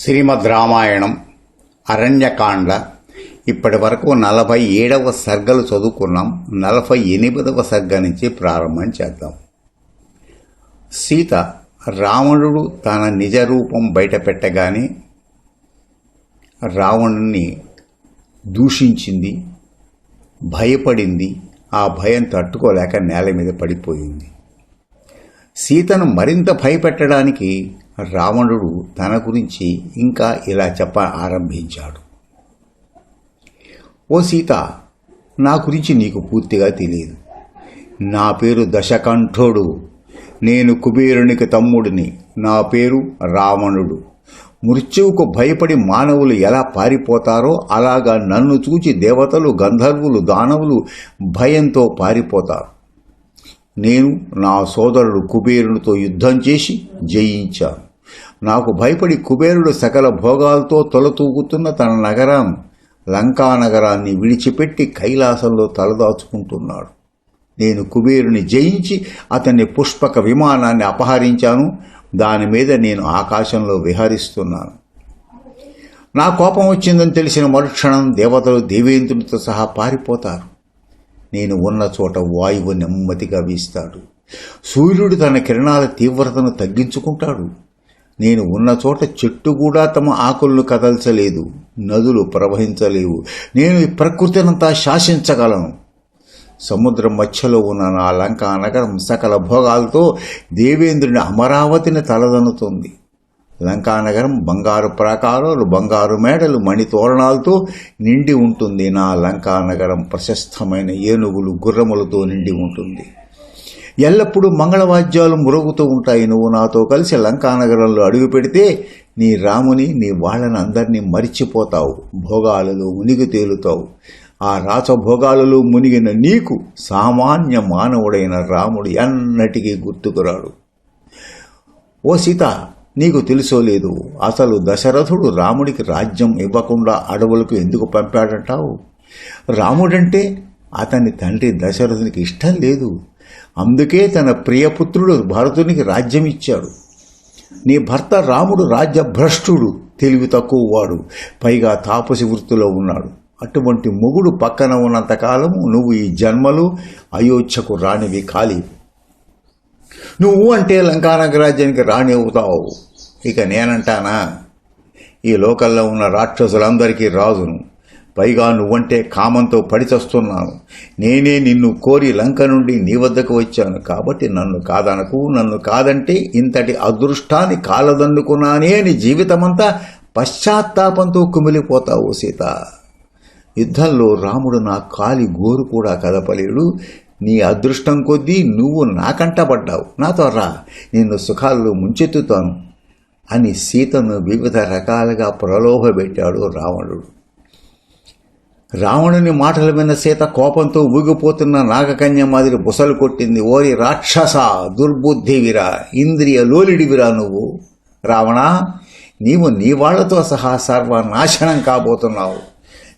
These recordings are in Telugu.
శ్రీమద్ రామాయణం అరణ్యకాండ. ఇప్పటి వరకు నలభై ఏడవ సర్గలు చదువుకున్నాం. నలభై ఎనిమిదవ సర్గ నుంచి ప్రారంభం చేద్దాం. సీత రావణుడు తన నిజ రూపం బయట పెట్టగానే రావణుని దూషించింది భయపడింది. ఆ భయం తట్టుకోలేక నేల మీద పడిపోయింది. సీతను మరింత భయపెట్టడానికి రావణుడు తన గురించి ఇంకా ఇలా చెప్ప ఆరంభించాడు. ఓ సీత నా గురించి నీకు పూర్తిగా తెలియదు. నా పేరు దశకంఠుడు. నేను కుబేరునికి తమ్ముడిని. నా పేరు రావణుడు. మృత్యువుకు భయపడి మానవులు ఎలా పారిపోతారో అలాగా నన్ను చూచి దేవతలు గంధర్వులు దానవులు భయంతో పారిపోతారు. నేను నా సోదరుడు కుబేరునితో యుద్ధం చేసి జయించాను. నాకు భయపడి కుబేరుడు సకల భోగాలతో తొలతూగుతున్న తన నగరం లంకా నగరాన్ని విడిచిపెట్టి కైలాసంలో తలదాచుకుంటున్నాడు. నేను కుబేరుని జయించి అతన్ని పుష్పక విమానాన్ని అపహరించాను. దాని మీద నేను ఆకాశంలో విహరిస్తున్నాను. నా కోపం వచ్చిందని తెలిసిన మరుక్షణం దేవతలు దేవేంద్రునితో సహా పారిపోతారు. నేను ఉన్న చోట వాయువు నెమ్మదిగా వీస్తాడు. సూర్యుడు తన కిరణాల తీవ్రతను తగ్గించుకుంటాడు. నేను ఉన్న చోట చెట్టు కూడా తమ ఆకులను కదల్చలేదు నదులు ప్రవహించలేవు. నేను ఈ ప్రకృతినంతా శాసించగలను. సముద్రం మధ్యలో ఉన్న నా లంకా నగరం సకల భోగాలతో దేవేంద్రుని అమరావతిని తలదన్నుతుంది. లంకా నగరం బంగారు ప్రాకారాలు బంగారు మేడలు మణితోరణాలతో నిండి ఉంటుంది. నా లంకా నగరం ప్రశస్తమైన ఏనుగులు గుర్రములతో నిండి ఉంటుంది. ఎల్లప్పుడూ మంగళవాద్యాలు మురుగుతూ ఉంటాయి. నువ్వు నాతో కలిసి లంకానగరంలో అడుగు పెడితే నీ రాముని నీ వాళ్ళని అందరినీ మరిచిపోతావు. భోగాలలో మునిగి తేలుతావు. ఆ రాచభోగాలలో మునిగిన నీకు సామాన్య మానవుడైన రాముడు ఎన్నటికీ గుర్తుకురాడు. ఓ సీత నీకు తెలుసో లేదు అసలు దశరథుడు రాముడికి రాజ్యం ఇవ్వకుండా అడవులకు ఎందుకు పంపాడంటావు? రాముడంటే అతని తండ్రి దశరథునికి ఇష్టం లేదు. అందుకే తన ప్రియపుత్రుడు భరతునికి రాజ్యం ఇచ్చాడు. నీ భర్త రాముడు రాజ్యభ్రష్టుడు తెలివి తక్కువ వాడు పైగా తాపసి వృత్తిలో ఉన్నాడు. అటువంటి మొగుడు పక్కన ఉన్నంతకాలము నువ్వు ఈ జన్మలు అయోధ్యకు రానివి ఖాళీ నువ్వు అంటే లంకానగరాజ్యానికి రాణి అవుతావు. ఇక నేనంటానా? ఈ లోకల్లో ఉన్న రాక్షసులందరికీ రాజును. పైగా నువ్వంటే కామంతో పడిచస్తున్నాను నేనే నిన్ను కోరి లంక నుండి నీ వద్దకు వచ్చాను కాబట్టి నన్ను కాదనకు నన్ను కాదంటే ఇంతటి అదృష్టాన్ని కాలదన్నుకున్నానే అని జీవితమంతా పశ్చాత్తాపంతో కుమిలిపోతావు సీత. యుద్ధంలో రాముడు నా కాలి గోరు కూడా కదపలేడు. నీ అదృష్టం కొద్దీ నువ్వు నాకంటబడ్డావు. నాతో రా నిన్ను సుఖాల్లో ముంచెత్తుతాను అని సీతను వివిధ రకాలుగా ప్రలోభపెట్టాడు రావణుడు. రావణుని మాటల విన్న సీత కోపంతో ఊగిపోతున్న నాగకన్య మాదిరి బుసలు కొట్టింది. ఓరి రాక్షస దుర్బుద్ధివిరా ఇంద్రియ లోలిడివిరా నువ్వు. రావణ నీవు నీ వాళ్ళతో సహా సర్వనాశనం కాబోతున్నావు.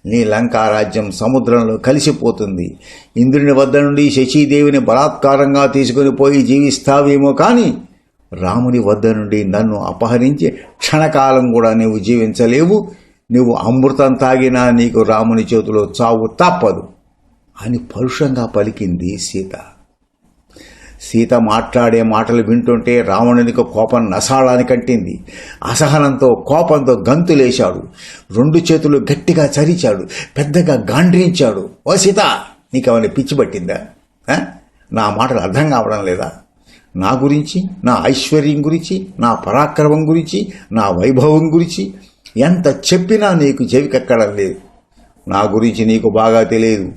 నీ లంకారాజ్యం సముద్రంలో కలిసిపోతుంది. ఇంద్రుని వద్ద నుండి శశీదేవిని బలాత్కారంగా తీసుకుని పోయి జీవిస్తావేమో కానీ రాముని వద్ద నుండి నన్ను అపహరించి క్షణకాలం కూడా నీవు జీవించలేవు. నువ్వు అమృతం తాగినా నీకు రాముని చేతిలో చావు తప్పదు అని పరుషంగా పలికింది సీత. సీత మాట్లాడే మాటలు వింటుంటే రావణునికి కోపం నసాళానికి కంటింది. అసహనంతో కోపంతో గంతులేశాడు. రెండు చేతులు గట్టిగా చరిచాడు. పెద్దగా గాండ్రించాడు. ఓ సీత నీకేమైనా పిచ్చి పట్టిందా? నా మాటలు అర్థం కావడం లేదా? నా గురించి నా ఐశ్వర్యం గురించి నా పరాక్రమం గురించి నా వైభవం గురించి ఎంత చెప్పినా నీకు చెవికెక్కడం లేదు. నా గురించి నీకు బాగా తెలియదు.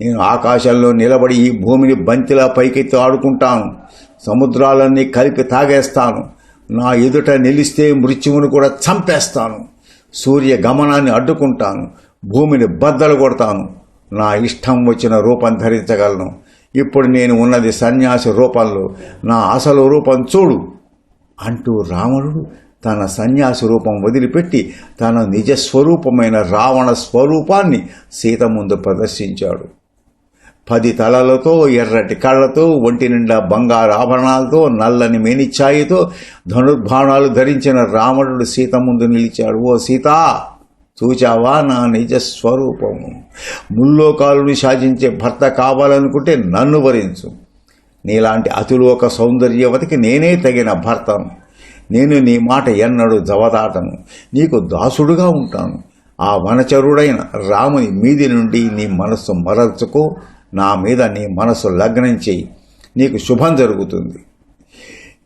నేను ఆకాశంలో నిలబడి ఈ భూమిని బంతిలా పైకెత్తి ఆడుకుంటాను. సముద్రాలన్నీ కలిపి తాగేస్తాను. నా ఎదుట నిలిస్తే మృత్యువును కూడా చంపేస్తాను. సూర్య గమనాన్ని అడ్డుకుంటాను. భూమిని బద్దలు కొడతాను. నా ఇష్టం వచ్చిన రూపం ధరించగలను. ఇప్పుడు నేను ఉన్నది సన్యాసి రూపంలో. నా అసలు రూపం చూడు అంటూ రావణుడు తన సన్యాసి రూపం వదిలిపెట్టి తన నిజస్వరూపమైన రావణ స్వరూపాన్ని సీత ముందు ప్రదర్శించాడు. పది తలలతో ఎర్రటి కళ్ళతో ఒంటి నిండా బంగారు ఆభరణాలతో నల్లని మేనిఛాయితో ధనుర్బాణాలు ధరించిన రావణుడు సీత ముందు నిలిచాడు. ఓ సీత చూచావా నా నిజ స్వరూపము? ముల్లోకాలను శాసించే భర్త కావాలనుకుంటే నన్ను వరించు. నీలాంటి అతిలోక సౌందర్యవతికి నేనే తగిన భర్తను. నేను నీ మాట ఎన్నడూ జవదాటను. నీకు దాసుడుగా ఉంటాను. ఆ వనచరుడైన రాముని మీది నుండి నీ మనస్సు మరల్చుకో. నా మీద నీ మనస్సు లగ్నం చేయి. నీకు శుభం జరుగుతుంది.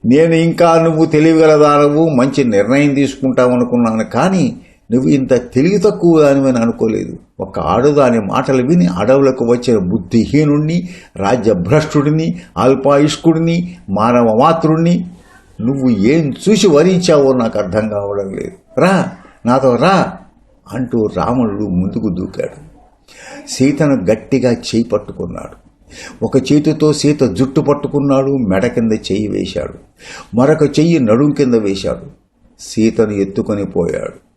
నేను ఇంకా నువ్వు తెలివిగలదానవు మంచి నిర్ణయం తీసుకుంటావు అనుకున్నాను. కానీ నువ్వు ఇంత తెలివి తక్కువ దానివని అనుకోలేదు. ఒక ఆడుదాని మాటలు విని అడవులకు వచ్చిన బుద్ధిహీనుణ్ణి రాజ్యభ్రష్టుడిని అల్పాయుష్కుడిని మానవ మాతృణ్ణి నువ్వు ఏం చూసి వరించావో నాకు అర్థం కావడం లేదు. రా నాతో రా అంటూ రావణుడు ముందుకు దూకాడు. సీతను గట్టిగా చేయి పట్టుకున్నాడు. ఒక చేతితో సీత జుట్టు పట్టుకున్నాడు మెడ కింద చెయ్యి వేశాడు. మరొక చెయ్యి నడుం కింద వేశాడు. సీతను ఎత్తుకొని పోయాడు.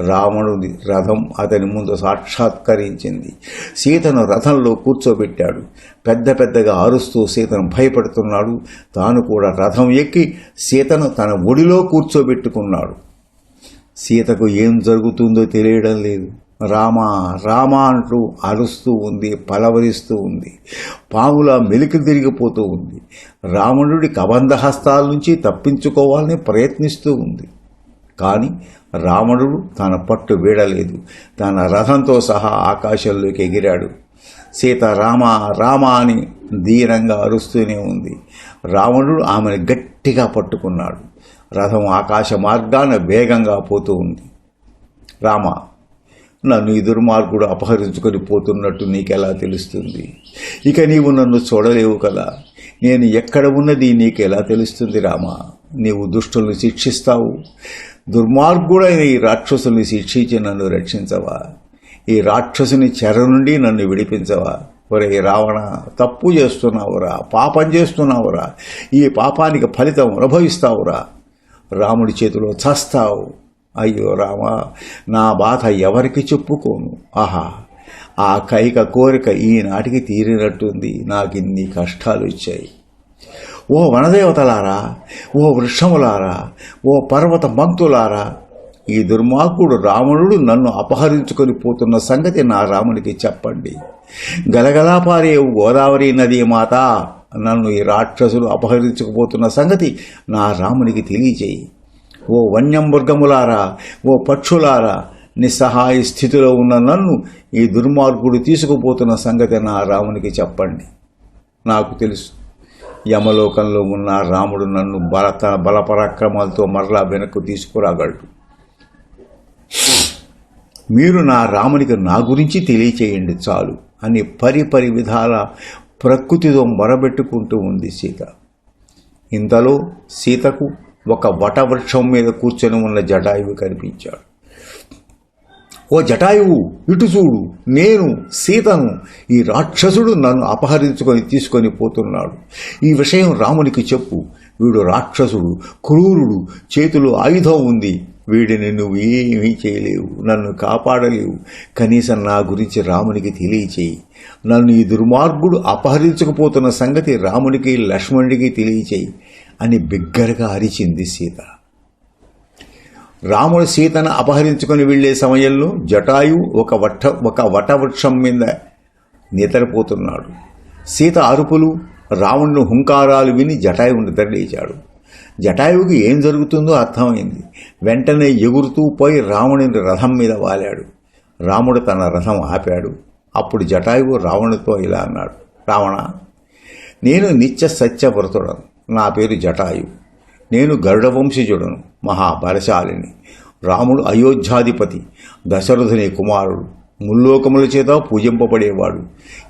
రావణుడి రథం అతని ముందు సాక్షాత్కరించింది. సీతను రథంలో కూర్చోబెట్టాడు. పెద్ద పెద్దగా అరుస్తూ సీతను భయపెడుతున్నాడు. తాను కూడా రథం ఎక్కి సీతను తన ఒడిలో కూర్చోబెట్టుకున్నాడు. సీతకు ఏం జరుగుతుందో తెలియడం లేదు. రామా రామా అంటూ అరుస్తూ ఉంది పలవరిస్తూ ఉంది. పాములా మెలికి తిరిగిపోతూ ఉంది. రావణుడి కబంధ హస్తాల నుంచి తప్పించుకోవాలని ప్రయత్నిస్తూ ఉంది. కానీ రావణుడు తన పట్టు వీడలేదు. తన రథంతో సహా ఆకాశంలోకి ఎగిరాడు. సీత రామ రామ అని ధీరంగా అరుస్తూనే ఉంది. రావణుడు ఆమెను గట్టిగా పట్టుకున్నాడు. రథం ఆకాశ మార్గాన వేగంగా పోతూ ఉంది. రామ నన్ను ఈ దుర్మార్గుడు అపహరించుకొని పోతున్నట్టు నీకెలా తెలుస్తుంది? ఇక నీవు నన్ను చూడలేవు కదా. నేను ఎక్కడ ఉన్నది నీకెలా తెలుస్తుంది రామా? నీవు దుష్టులను శిక్షిస్తావు. దుర్మార్గుడైన ఈ రాక్షసుని శిక్షించి నన్ను రక్షించవా? ఈ రాక్షసుని చెర నుండి నన్ను విడిపించవా? ఒరే రావణ తప్పు చేస్తున్నావురా పాపం చేస్తున్నావురా ఈ పాపానికి ఫలితం అనుభవిస్తావురా. రాముడి చేతిలో చస్తావు. అయ్యో రామ నా బాధ ఎవరికి చెప్పుకోను? ఆహా ఆ కైక కోరిక ఈనాటికి తీరినట్టుంది. నాకు ఇన్ని కష్టాలు వచ్చాయి ఓ వనదేవతలారా ఓ వృక్షములారా ఓ పర్వత మంతులారా ఈ దుర్మార్గుడు రావణుడు నన్ను అపహరించుకొని పోతున్న సంగతి నా రామునికి చెప్పండి. గలగలాపారే గోదావరి నది మాత నన్ను ఈ రాక్షసులు అపహరించుకుపోతున్న సంగతి నా రామునికి తెలియచేయి. ఓ వన్యమృగములారా ఓ పక్షులారా నిస్సహాయ స్థితిలో ఉన్న నన్ను ఈ దుర్మార్గుడు తీసుకుపోతున్న సంగతి నా రామునికి చెప్పండి. నాకు తెలుసు. యమలోకంలో ఉన్న రాముడు నన్ను బలత బలపరాక్రమాలతో మరలా వెనక్కు తీసుకురాగలడు. మీరు నా రామునికి నా గురించి తెలియచేయండి చాలు అని పరిపరి విధాల ప్రకృతితో మొరబెట్టుకుంటూ ఉంది సీత. ఇంతలో సీతకు ఒక వటవృక్షం మీద కూర్చొని ఉన్న జటాయువు కనిపించాడు. ఓ జటాయువు ఇటు చూడు నేను సీతను ఈ రాక్షసుడు నన్ను అపహరించుకొని తీసుకొని పోతున్నాడు. ఈ విషయం రామునికి చెప్పు. వీడు రాక్షసుడు క్రూరుడు చేతిలో ఆయుధం ఉంది. వీడిని నువ్వు ఏమీ చేయలేవు నన్ను కాపాడలేవు. కనీసం నా గురించి రామునికి తెలియచేయి. నన్ను ఈ దుర్మార్గుడు అపహరించకపోతున్న సంగతి రామునికి లక్ష్మణుడికి తెలియచేయి అని బిగ్గరగా అరిచింది సీత. రాముడు సీతను అపహరించుకొని వెళ్ళే సమయంలో జటాయు ఒక వట ఒక వటవృక్షం మీద నిద్రపోతున్నాడు సీత అరుపులు రావణుని హుంకారాలు విని జటాయువు నిద్రలేచాడు. జటాయువుకి ఏం జరుగుతుందో అర్థమైంది. వెంటనే ఎగురుతూ పోయి రావణుని రథం మీద వాలాడు. రాముడు తన రథం ఆపాడు. అప్పుడు జటాయువు రావణుతో ఇలా అన్నాడు. రావణ నేను నిత్య సత్యవ్రతుడను. నా పేరు జటాయు. నేను గరుడ వంశజుడను మహాబలశాలిని. రాముడు అయోధ్యాధిపతి దశరథుని కుమారుడు ముల్లోకముల చేత పూజింపబడేవాడు.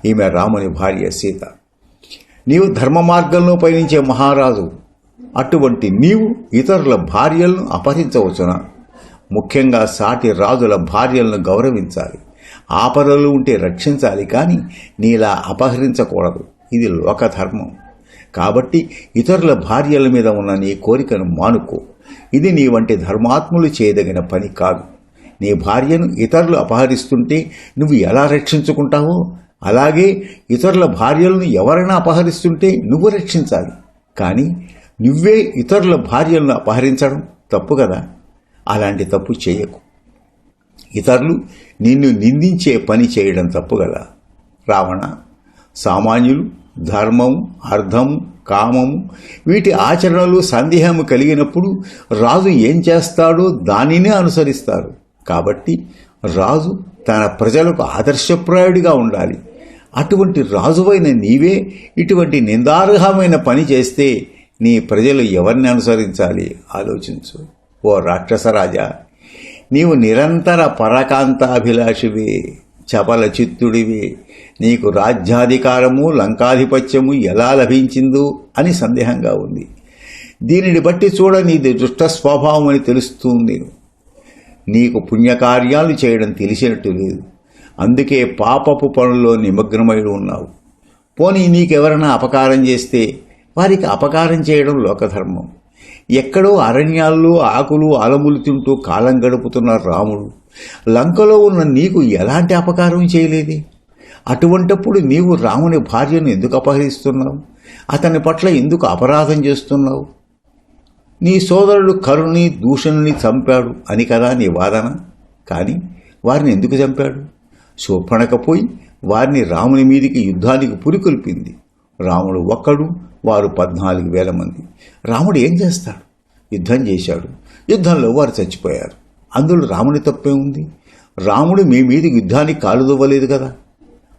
ఈమె రాముని భార్య సీత. నీవు ధర్మ మార్గంలో పయనించే మహారాజు. అటువంటి నీవు ఇతరుల భార్యలను అపహరించవచ్చునా? ముఖ్యంగా సాటి రాజుల భార్యలను గౌరవించాలి. ఆపదలు ఉంటే రక్షించాలి కానీ నీలా అపహరించకూడదు. ఇది లోకధర్మం. కాబట్టి ఇతరుల భార్యల మీద ఉన్న నీ కోరికను మానుకో. ఇది నీ వంటి ధర్మాత్ములు చేయదగిన పని కాదు. నీ భార్యను ఇతరులు అపహరిస్తుంటే నువ్వు ఎలా రక్షించుకుంటావో అలాగే ఇతరుల భార్యలను ఎవరైనా అపహరిస్తుంటే నువ్వు రక్షించాలి. కానీ నువ్వే ఇతరుల భార్యలను అపహరించడం తప్పు కదా? అలాంటి తప్పు చేయకు. ఇతరులు నిన్ను నిందించే పని చేయడం తప్పు కదా? రావణ సామాన్యులు ధర్మం అర్థం కామం వీటి ఆచరణలు సందేహము కలిగినప్పుడు రాజు ఏం చేస్తాడో దానినే అనుసరిస్తారు. కాబట్టి రాజు తన ప్రజలకు ఆదర్శప్రాయుడిగా ఉండాలి. అటువంటి రాజువైన నీవే ఇటువంటి నిందార్హమైన పని చేస్తే నీ ప్రజలు ఎవరిని అనుసరించాలి? ఆలోచించు. ఓ రాక్షసరాజా నీవు నిరంతర పరకాంతాభిలాషివే. చపల చిత్తుడివి నీకు రాజ్యాధికారము లంకాధిపత్యము ఎలా లభించిందో అని సందేహంగా ఉంది. దీనిని బట్టి చూడ నీది దుష్ట స్వభావం అని తెలుస్తుంది. నీకు పుణ్యకార్యాలు చేయడం తెలిసినట్టు లేదు. అందుకే పాపపు పనుల్లో నిమగ్నమై ఉన్నావు. పోనీ నీకెవరైనా అపకారం చేస్తే వారికి అపకారం చేయడం లోకధర్మం. ఎక్కడో అరణ్యాల్లో ఆకులు అలములు తింటూ కాలం గడుపుతున్న రాముడు లంకలో ఉన్న నీకు ఎలాంటి అపకారం చేయలేదే? అటువంటప్పుడు నీవు రాముని భార్యను ఎందుకు అపహరిస్తున్నావు? అతని పట్ల ఎందుకు అపరాధం చేస్తున్నావు? నీ సోదరుడు కరుణి దూషణుని చంపాడు అని కదా నీ వాదన కానీ వారిని ఎందుకు చంపాడు? శోభణకపోయి వారిని రాముని మీదికి యుద్ధానికి పురికొల్పింది. రాముడు ఒక్కడు వారు పద్నాలుగు వేల మంది. రాముడు ఏం చేస్తాడు? యుద్ధం చేశాడు. యుద్ధంలో వారు చచ్చిపోయారు. అందులో రాముని తప్పే ఉంది. రాముడు మీ మీద యుద్ధానికి కాలుదవ్వలేదు కదా.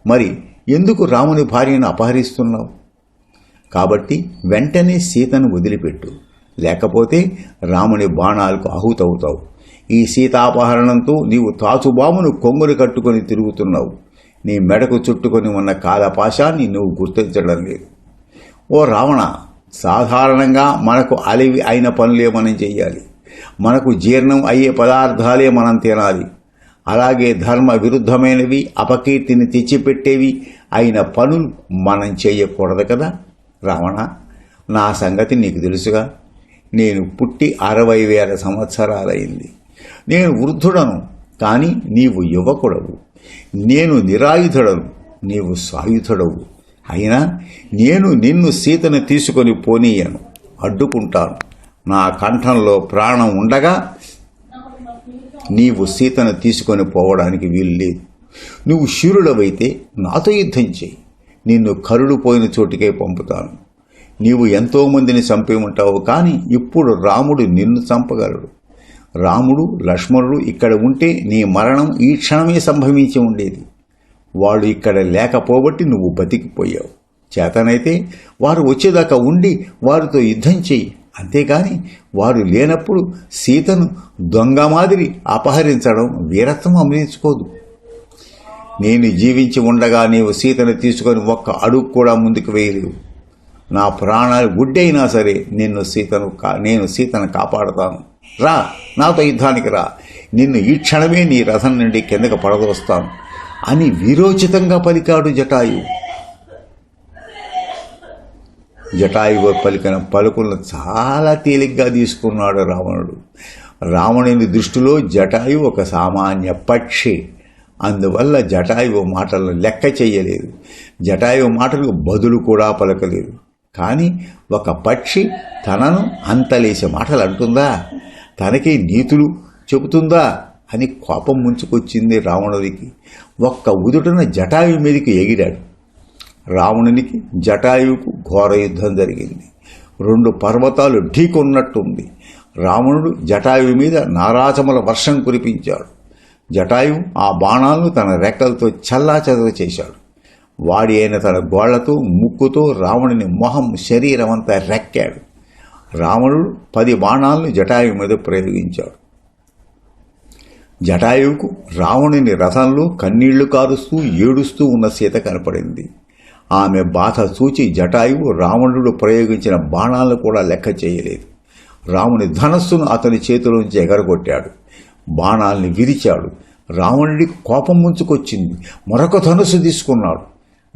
మరి ఎందుకు రాముని భార్యను అపహరిస్తున్నావు? కాబట్టి వెంటనే సీతను వదిలిపెట్టు. లేకపోతే రాముని బాణాలకు ఆహుతవుతావు. ఈ సీతాపహరణంతో నీవు తాచుబామును కొంగుని కట్టుకొని తిరుగుతున్నావు. నీ మెడకు చుట్టుకొని ఉన్న కాలపాశాన్ని నువ్వు గుర్తించడం లేదు. ఓ రావణ సాధారణంగా మనకు అలివి అయిన పనులే మనం చెయ్యాలి మనకు జీర్ణం అయ్యే పదార్థాలే మనం తినాలి. అలాగే ధర్మ విరుద్ధమైనవి అపకీర్తిని తెచ్చిపెట్టేవి అయిన పనులు మనం చేయకూడదు కదా? రావణ నా సంగతి నీకు తెలుసుగా. నేను పుట్టి అరవై వేల సంవత్సరాలైంది. నేను వృద్ధుడను కానీ నీవు యువకుడవు. నేను నిరాయుధుడను నీవు సాయుధుడవు. అయినా నేను నిన్ను సీతను తీసుకొని పోనీయను. అడ్డుకుంటాను. నా కంఠంలో ప్రాణం ఉండగా నీవు సీతను తీసుకొని పోవడానికి వీలు లేదు నువ్వు శూరుడవైతే నాతో యుద్ధం చేయి. నిన్ను కరుడు పోయిన చోటికే పంపుతాను. నీవు ఎంతోమందిని చంపి ఉంటావు కానీ ఇప్పుడు రాముడు నిన్ను చంపగలడు. రాముడు లక్ష్మణుడు ఇక్కడ ఉంటే నీ మరణం ఈ క్షణమే సంభవించి ఉండేది. వాళ్ళు ఇక్కడ లేకపోబట్టి నువ్వు బతికిపోయావు. చేతనైతే వారు వచ్చేదాకా ఉండి వారితో యుద్ధం చెయ్యి. అంతేగాని వారు లేనప్పుడు సీతను దొంగ మాదిరి అపహరించడం వీరత్వం అమరించుకోదు నేను జీవించి ఉండగా నీవు సీతను తీసుకొని ఒక్క అడుగు కూడా ముందుకు వేయలేవు నా ప్రాణాలు గుడ్డైనా సరే నిన్ను సీతను కా నేను సీతను కాపాడతాను. రా నాతో యుద్ధానికి రా. నిన్ను ఈ క్షణమే నీ రథం నుండి కిందకు పడదోస్తాను. అని వీరోచితంగా పలికాడు జటాయు. జటాయువు పలికిన పలుకులను చాలా తేలిగ్గా తీసుకున్నాడు రావణుడు. రావణుని దృష్టిలో జటాయు ఒక సామాన్య పక్షి. అందువల్ల జటాయువు మాటలను లెక్క చేయలేదు జటాయువు మాటలకు బదులు కూడా పలకలేదు. కానీ ఒక పక్షి తనను అంతలేసే మాటలు అంటుందా? తనకి నీతులు చెబుతుందా? అని కోపం ముంచుకొచ్చింది రావణుడికి. ఒక్క ఉదుటన జటాయు మీదకి ఎగిరాడు. రావణునికి జటాయువుకు ఘోర యుద్ధం జరిగింది. రెండు పర్వతాలు ఢీకొన్నట్టుంది. రావణుడు జటాయువు మీద నారాచముల వర్షం కురిపించాడు. జటాయువు ఆ బాణాలను తన రెక్కలతో చల్లాచెదర చేశాడు. వాడి అయిన తన గోళ్ళతో ముక్కుతో రావణుని మొహం శరీరం అంతా రెక్కాడు. రావణుడు పది బాణాలను జటాయువు మీద ప్రయోగించాడు. జటాయువుకు రావణుని రథంలో కన్నీళ్ళు కారుస్తూ ఏడుస్తూ ఉన్న సీత కనపడింది. ఆమె బాధ చూచి జటాయువు రావణుడు ప్రయోగించిన బాణాలను కూడా లెక్క చేయలేదు. రాముని ధనస్సును అతని చేతిలోంచి ఎగరగొట్టాడు. బాణాల్ని విరిచాడు. రావణుడికి కోపం ముంచుకొచ్చింది. మరొక ధనుసు తీసుకున్నాడు.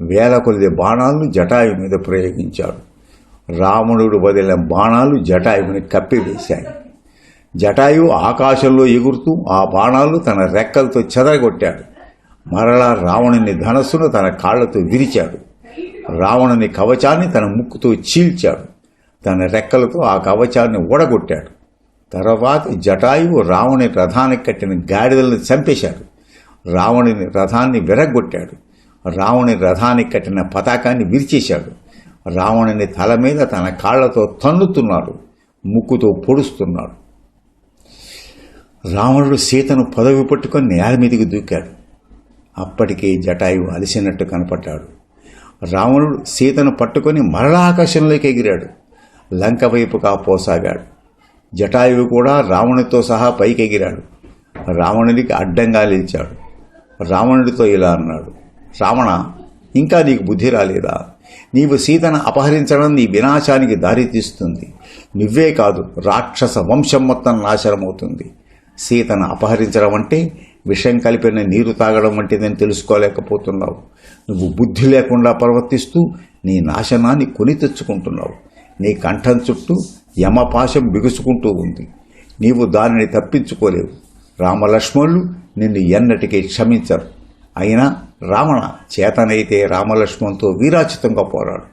వేల కొలిది బాణాలను జటాయు మీద ప్రయోగించాడు. రావణుడు వదిలిన బాణాలు జటాయువుని కప్పివేశాయి. జటాయు ఆకాశంలో ఎగురుతూ ఆ బాణాలు తన రెక్కలతో చెదరగొట్టాడు. మరలా రావణుని ధనస్సును తన కాళ్ళతో విరిచాడు. రావణుని కవచాన్ని తన ముక్కుతో చీల్చాడు. తన రెక్కలతో ఆ కవచాన్ని ఊడగొట్టాడు. తర్వాత జటాయువు రావణి రథానికి కట్టిన గాడిదలను చంపేశాడు. రావణుని రథాన్ని విరగొట్టాడు రావణి రథానికి కట్టిన పతాకాన్ని విరిచేశాడు. రావణుని తల మీద తన కాళ్ళతో తన్నుతున్నాడు. ముక్కుతో పొడుస్తున్నాడు. రావణుడు సీతను పదవి పట్టుకొని నేల మీదకి దూకాడు. అప్పటికే జటాయువు అలిసినట్టు కనపడ్డాడు. రావణుడు సీతను పట్టుకొని మరలా ఆకాశంలోకి ఎగిరాడు. లంక వైపుగా పోసాగాడు. జటాయువు కూడా రావణుడితో సహా పైకి ఎగిరాడు. రావణుడికి అడ్డంగా నిలిచాడు రావణుడితో ఇలా అన్నాడు రావణ ఇంకా నీకు బుద్ధి రాలేదా? నీవు సీతను అపహరించడం నీ వినాశానికి దారితీస్తుంది. నువ్వే కాదు రాక్షస వంశం మొత్తం నాశనమవుతుంది. సీతను అపహరించడం అంటే విషం కలిపిన నీరు తాగడం వంటిదని తెలుసుకోలేకపోతున్నావు. నువ్వు బుద్ధి లేకుండా ప్రవర్తిస్తూ నీ నాశనాన్ని కొని తెచ్చుకుంటున్నావు. నీ కంఠం చుట్టూ యమపాశం బిగుసుకుంటూ ఉంది. నీవు దానిని తప్పించుకోలేవు. రామలక్ష్మణులు నిన్ను ఎన్నటికీ క్షమించరు. అయినా రావణ చేతనైతే రామలక్ష్మణ్తో వీరాచితంగా పోరాడు.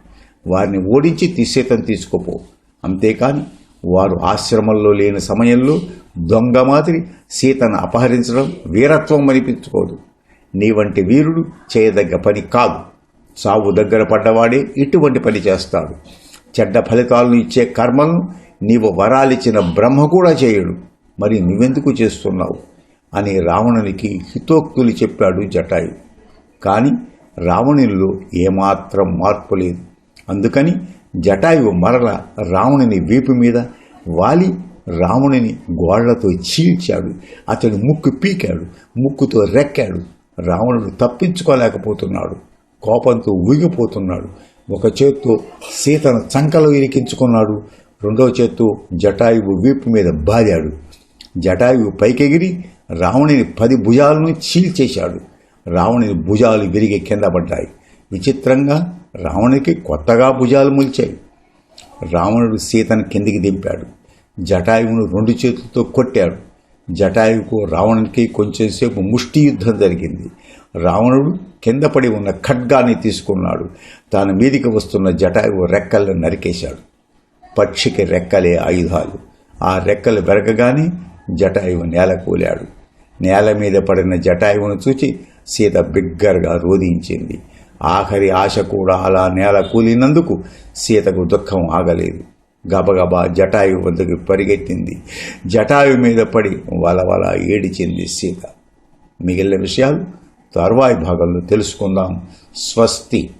వారిని ఓడించి తీసేతం తీసుకోపో. అంతేకాని వారు ఆశ్రమంలో లేని సమయంలో దొంగ మాదిరి సీతను అపహరించడం వీరత్వం అనిపించుకోదు. నీ వంటి వీరుడు చేయదగ్గ పని కాదు. సావు దగ్గర పడ్డవాడే ఇటువంటి పని చేస్తాడు. చెడ్డ ఫలితాలను ఇచ్చే కర్మలను నీవు వరాలిచ్చిన బ్రహ్మ కూడా చేయడు. మరి నువ్వెందుకు చేస్తున్నావు? అని రావణునికి హితోక్తులు చెప్పాడు జటాయు. కానీ రావణునిలో ఏమాత్రం మార్పు లేదు. అందుకని జటాయువు మరల రావణుని వీపు మీద వాలి రావణుని గోళ్ళతో చీల్చాడు. అతడు ముక్కు పీకాడు ముక్కుతో రెక్కాడు. రావణుడు తప్పించుకోలేకపోతున్నాడు. కోపంతో ఊగిపోతున్నాడు. ఒక చేత్తో సీతను చంకలో ఇరికించుకున్నాడు. రెండో చేత్తో జటాయువు వీపు మీద బాదాడు జటాయువు పైకెగిరి రావణుని పది భుజాలను చీల్చేశాడు. రావణుని భుజాలు విరిగి కింద పడ్డాయి. విచిత్రంగా రావణునికి కొత్తగా భుజాలు ముల్చాయి. రావణుడు సీతను కిందికి దింపాడు. జటాయువును రెండు చేతులతో కొట్టాడు. జటాయువుకు రావణునికి కొంచెంసేపు ముష్టి యుద్ధం జరిగింది. రావణుడు కింద పడి ఉన్న ఖడ్గాన్ని తీసుకున్నాడు. తన మీదికి వస్తున్న జటాయువు రెక్కలను నరికేశాడు. పక్షికి రెక్కలే ఆయుధాలు. ఆ రెక్కలు వెరగగానే జటాయువు నేల కూలాడు. నేల మీద పడిన జటాయువును చూచి సీత బిగ్గరగా రోధించింది. ఆఖరి ఆశ కూడా అలా నేల కూలినందుకు సీతకు దుఃఖం ఆగలేదు. గబగబా జటాయు వద్దకు పరిగెత్తింది. జటాయు మీద పడి వలవల ఏడిచింది సీత. మిగిలిన విషయాలు తర్వాయి భాగంలో తెలుసుకుందాం. స్వస్తి.